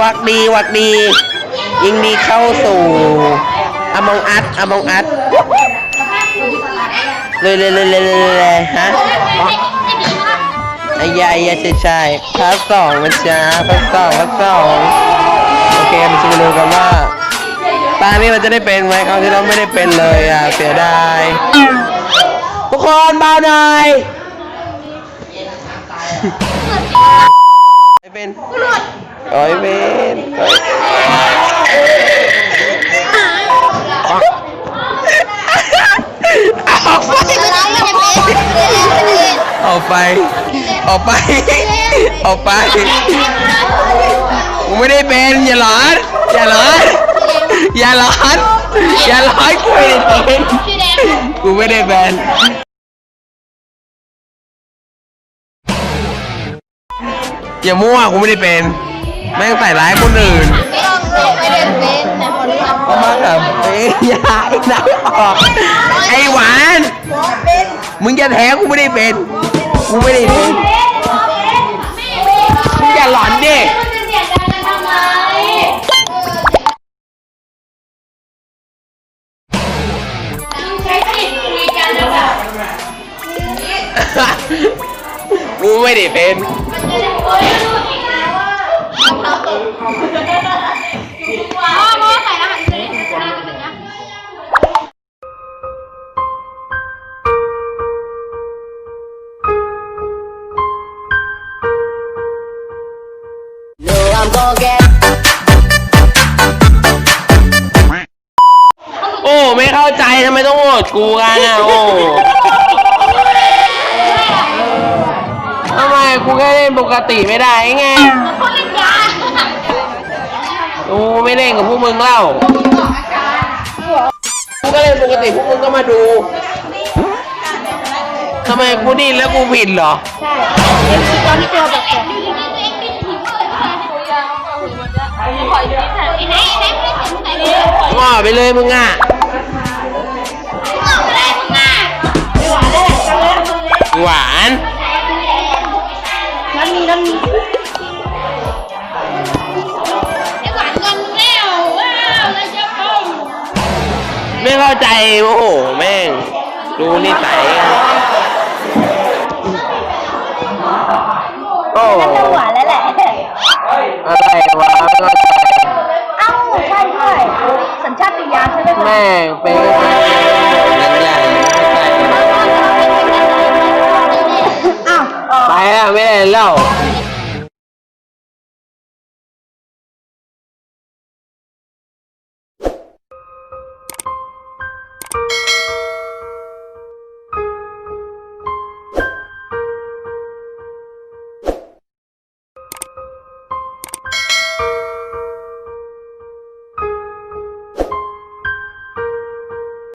วักดีวักดี ยิงดีเข้าสู่อมองอัดอมองอัดเลยเลยเลยเลยเลยเลยฮะไอ้ยายยายใช่ใช่พาร์ทสองมันจ้าพาร์ทสองพาร์ทสองโอเคมันจะมาดูกันว่าตานี้เราจะได้เป็นไหมคราวที่เราไม่ได้เป็นเลยอะเสียดายทุกคนเบาหน่อยไม่เป็น โอ้ยเป็นโอ๊ยออกไปออกไปออกไปกูไม่ได้เป็นอย่าหลอนอย่าหลอนอย่าหลอนอย่าหลอนกูไม่ได้เป็นกูไม่ได้เป็นอย่ามั่วกูไม่ได้เป็น แม่งใส่ร้ายคนอื่นก็มากับเอ้ยอย่าไอ้นักออก ไอ้หวานมึงจะแท้กูไม่ได้เป็น กูไม่ได้เป็น มึงอย่าหลอนดิกูไม่ได้เป็นโอ้ ไม่เข้าใจทำไมต้องโหวตกูกันอะโอ้ทำไมกูแค่เล่นปกติไม่ได้ไง กูไม่เล่นกับพวกมึงเล่ากูก็เล่นปกติพวกมึงก็มาดูทำไมกูดิ้นแล้วกูผิดเหรอตอนที่ตัวแบบว่าไปเลยมึงอะ ใจ โอ้โห แม่งดูนิสัยอะโอ้จะหวานแล้วแหละ อะไรวะไม่เข้าใจเอ้าใช่ด้วยสัญชาตญาณใช่ไหมคะแม่งเป็นยังไงไม่เข้าใจอ้าวไปแล้วไม่ได้เล่าไ